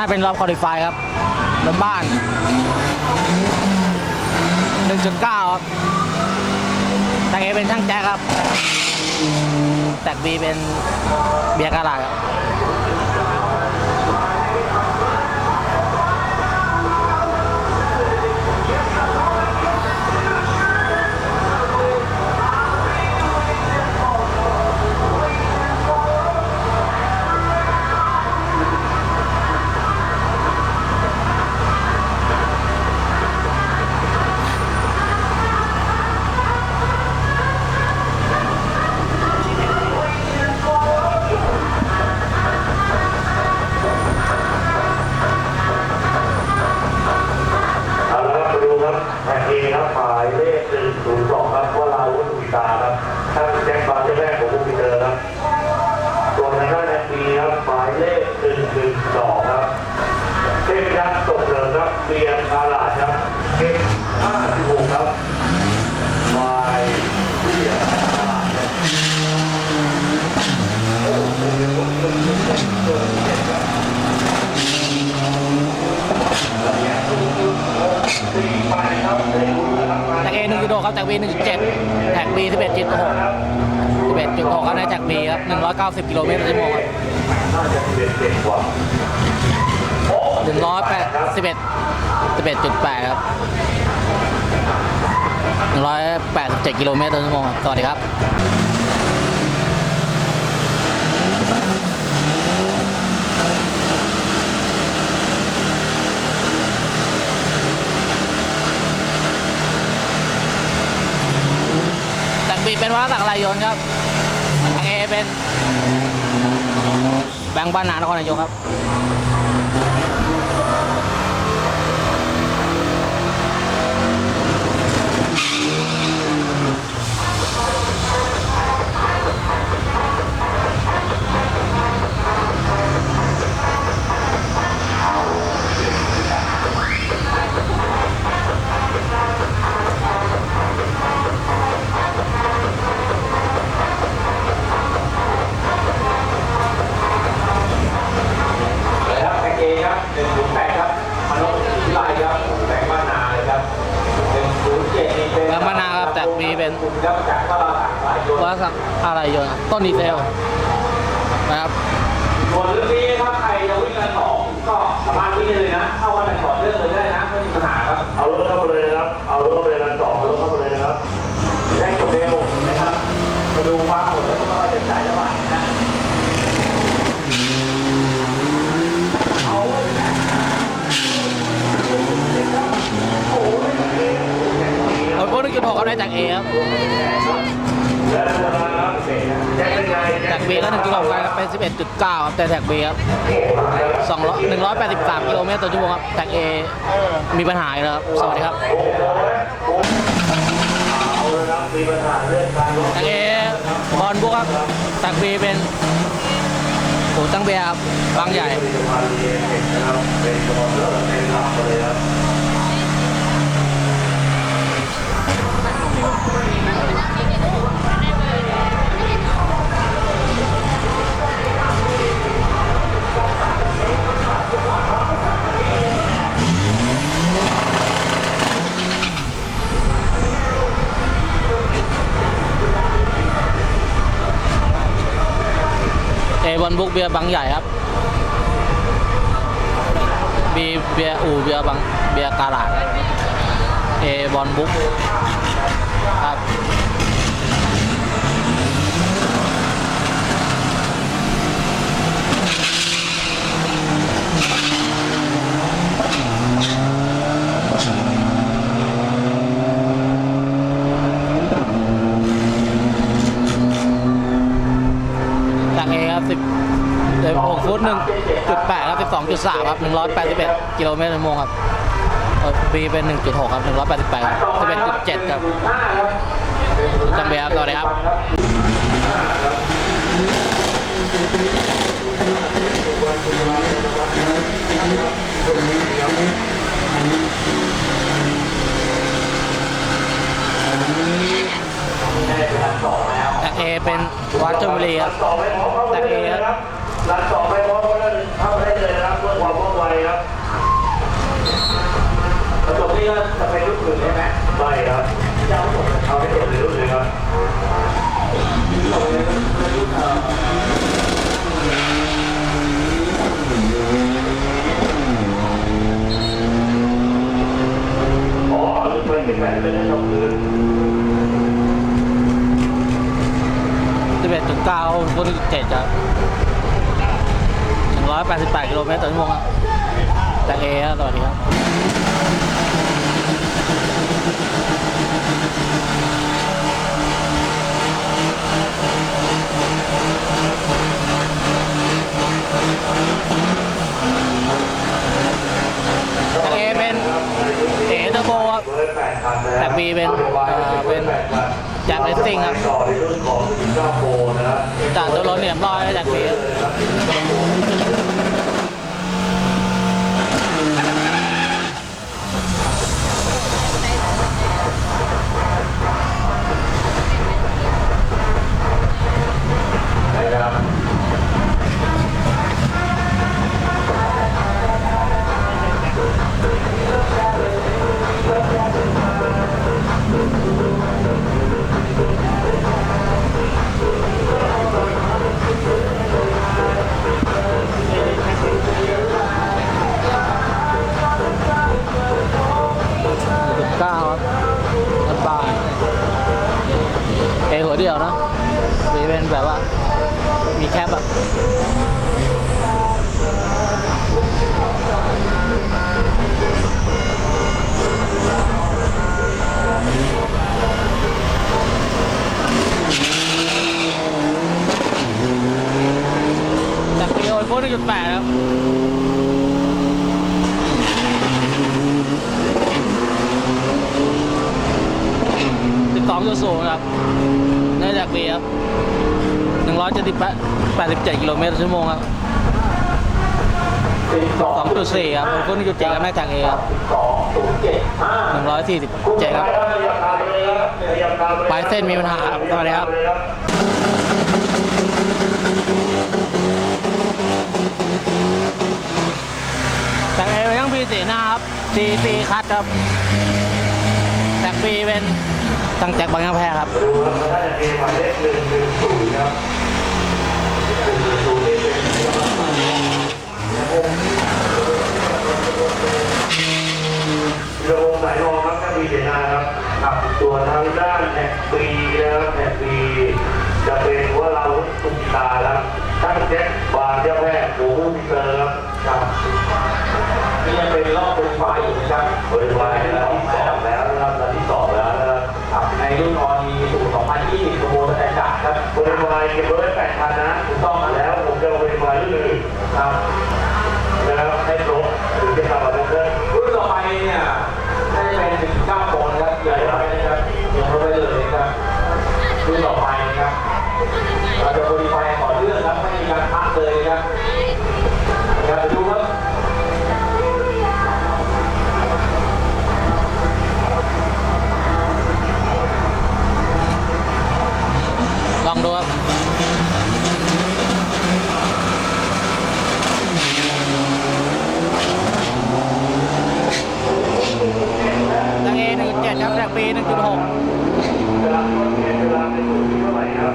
น่าเป็นรอบคอลิฟายครับรถบ้าน 1.9 ครับตางเอเป็นช่างแจ๊คครับ แตกบีเป็นเบียร์กาลาดครับ 1.6ครับแตกบี1.7แตกบี11.6 11.6ครับได้แตกบีครับ 190 กิโลเมตรต่อชั่วโมงครับน่าจะเป็นเด็กกว่า108 11 11.8 ครับ 187 กิโลเมตรต่อชั่วโมงครับสวัสดีครับ แต่งปี เป็นวัฒนศักดิ์ลายยนครับทางเอเป็นแบงค์บ้านนานครนายกครับ วัฒนศักดิ์อะไรยนต์ครับต้นดีเซลนะครับส่วนเรื่องนี้ครับใครจะวิ่งกันต่อก็สามารถวิ่งได้เลยนะเข้าวันไหนต่อเรื่องเลยได้นะไม่มีปัญหาครับเอารถเข้ามาเลยนะครับเอารถเข้ามาเลยนะต่อเอารถเข้ามาเลยนะครับได้จบเร็วนะครับมาดูความหมดแล้วก็จะจ่ายจังหวะนะเอาไว้นะโอ้ย รถพวก1.6ครับได้จากเอครับ และธรรมดาครับแจ็คเป็นไง แท็กบีก็ 11.9 ครับแต่แท็กบีครับ200 183กิโลเมตรต่อชั่วโมงครับ แท็กเอมีปัญหาแล้วครับ สวัสดีครับ แท็กเอบอลบุกครับ แท็กบีเป็นโอ้ตั้งเบียร์ครับบางใหญ่ บเอนเซอร์เป็นหลักเลยครับเอบอลบุกเบียร์บางใหญ่ครับบีเบียร์อูเบียร์บางเบียร์กาลาดเอบอลบุกครับ ฟุตหนึ่งจุดแปดครับสิบสองจุดสามครับหนึ่งร้อยแปดสิบเอ็ดกิโลเมตรต่อชั่วโมงครับเออบีเป็นหนึ่งจุดหกครับหนึ่งร้อยแปดสิบแปดสิบเอ็ดจุดเจ็ดครับห้าครับจังเบียร์ครับสวัสดีครับได้เอกเอเป็นวัดชลบุรีครับต่อไปพร้อมเข้ากเอครับ รันสองไปพร้อมกันเข้าได้เลยนะครับเพื่อความว่องไวครับกระจกนี่ก็จะเป็นรุ่นอื่นใช่ไหมไม่ครับเอาให้จบเลยเลยครับอ๋อหรือเป็นแบบเป็นในช่องคืน11.9ฟุต1.7ครับ 188 กิโลเมตรต่อชั่วโมงครับจากเอครับสวัสดีครับจากเอเป็นเอเทอร์โบครับเบอร์แปดพันนะแต่ B เป็นเอ่อเป็นจากเรซซิ่งครับต่อในรุ่นของสิงคโปร์นะครับจากตัวรถเหลี่ยมลอยจากเบ นะครับ1.9ครับรถบ้านเอหัวเดียวนะมีเป็นแบบว่า มีแคปแบบจากปีโอโฟ1.8ครับ12.0ครับเนื่องจากปีครับ178 87กิ โลเมตรต่อชั่วโมงครับ2.4ครับโอโฟ1.7ครับแม่จากเอครับสองศูนย์เจ็ดห้า147ครับปลายเส้นมีปัญหาครับสวัสดีครับจากเอเป็นยังปีสีหน้าครับซีซีคัดครับจากปีเป็น ตั้งแจ็คบางยาแพรครับเลขหนึ่งหนึ่งศูนย์ครับหนึ่งหนึ่งศูนย์นี่เป็นระวงสายรองครับถ้ามีเจนาครับครับส่วทางด้านแท็กบีนะครับแท็กบีจะเป็นว่าเราตุกตาครับท่านแจ็คบาร์เจ้าแพทย์หมูมิเตอร์ครับนี่ยังเป็นรอบเป็นไฟอยู่นะครับบริวารนะครับที่สองแล้วนะครับ บริวารเก็บไว้แปดพันนะ ถูกต้องครับ แล้วผมจะเอาบริวารอื่น ครับ นะครับให้ครบถึงจะทำอะไรเพิ่ม รุ่นต่อไปเนี่ยได้เป็น19โมงนะครับใหญ่ไปนะครับเดี๋ยวเราไปเลยนะครับรุ่นต่อไปนะครับเราจะบริไฟต่อเนื่องครับไม่มีการพักเลยนะครับนะครับไปดูครับ ลองดูครับจากเอ1.7ครับจากปี1.6 เวลาต้นเรียนเวลาในสูตรที่เท่าไหร่ครับ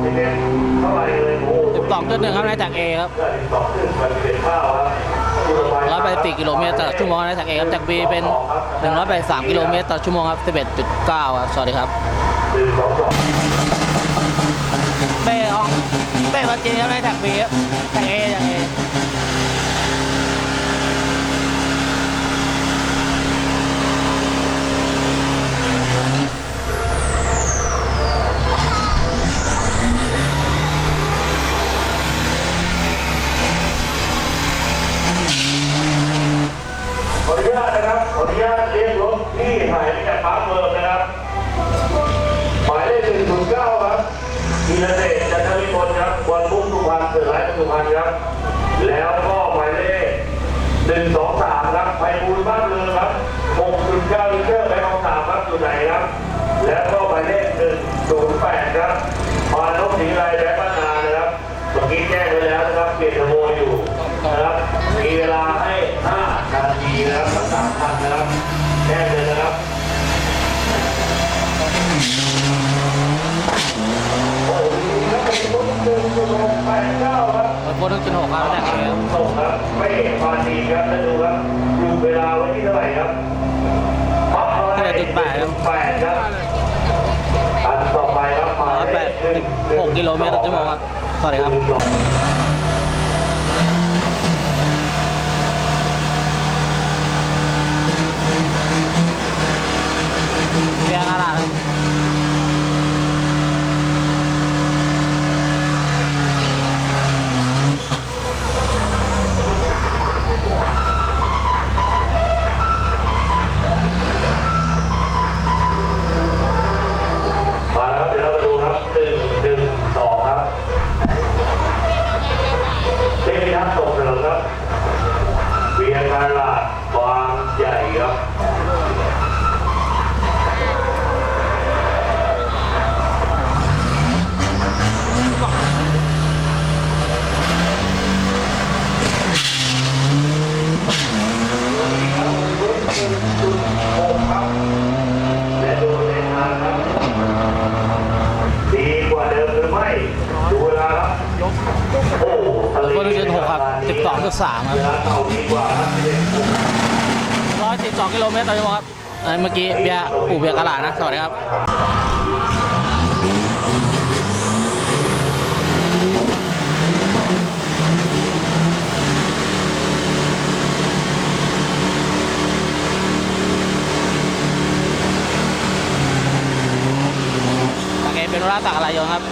เรียนเท่าไหร่เลยโอ้โห 12.1ครับในจากเอครับ ก็สิบสองขึ้นมันเป็นข้าวครับคู่ต่อ ไป4กิโลเมตรต่อชั่วโมงในจางเอครับจากบีเป็น 183 กิโลเมตรต่อชั่วโมงครับ11.9ครับสวัสดีครับหนึ่งสอองเป้ออกเป้มาจีนครับในจากบีครับจากเอจากเอ หายไปจากปั๊มเบิร์นะครับหมายเลขหนึ่งศูนย์เก้าครับธีรเดชจันทวิมลครับวันพุ่งสุพรรณเสือร้ายสุพรรณครับ แล้วก็หมายเลขหนึ่งสองสามครับไพบูลบ้านเมืองครับหกศูนย์เก้าลิเตอร์ไปของสามครับอยู่ไหนครับ แล้วก็หมายเลขหนึ่งศูนย์แปดครับพานกศรีไรและบ้านนานะครับเมื่อกี้แจ้ง มันโค้รทุกจุดหกครับแน่เลยส่งครับไม่ฟานีครับแล้วดูครับดูเวลาไว้ที่เท่าไหร่ครับตั้งแต่จุดแปดครับแปดครับอันต่อไปครับมาแปดหกกิโลเมตรต่อชั่วโมงครับสวัสดีครับุดสามครับร้อยสิบสองกิโลเมตรต่อชั่วโมงครับเมื่อกี้เบียร์ปู่เบียร์กะหลานะ สวัสดีครับเป็นราตักอะไรอยู่ครับ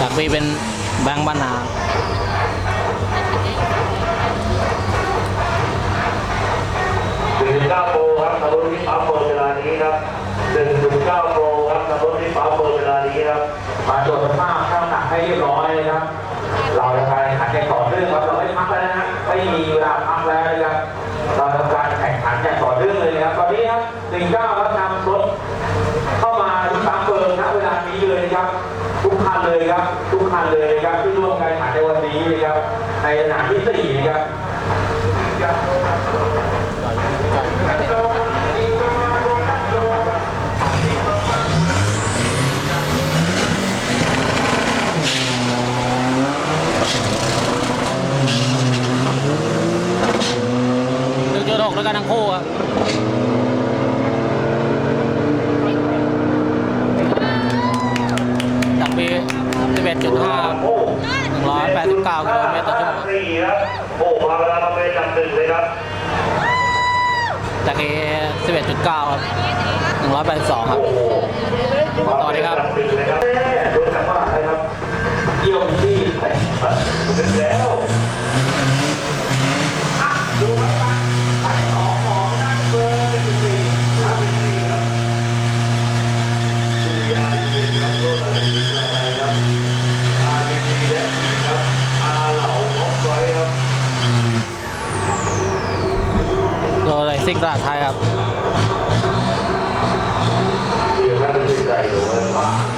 ตักบีเป็น แบงค์บ้านนาเก้าโปครับตำรวจที่ปั๊มเปิเวลานี้ครับหนึ่งเก้าโปครับตะรวจที่ปั๊บเปิเวลานี้ครับ มาตรวจสภาพข้างหนักให้เรียบร้อยนะครับ เราจะไปหัดแข่งต่อเรื่องครับ 厚啊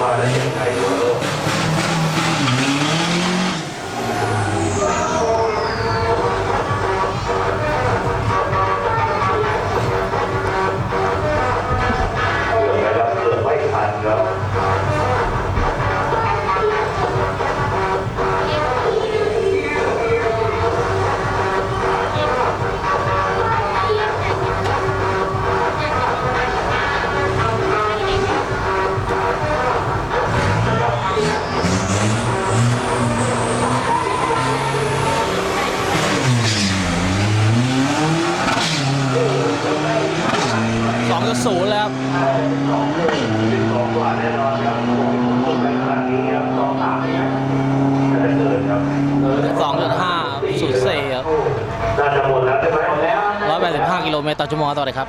Orang. ไมตรต่อจมูกต่อเลยครับ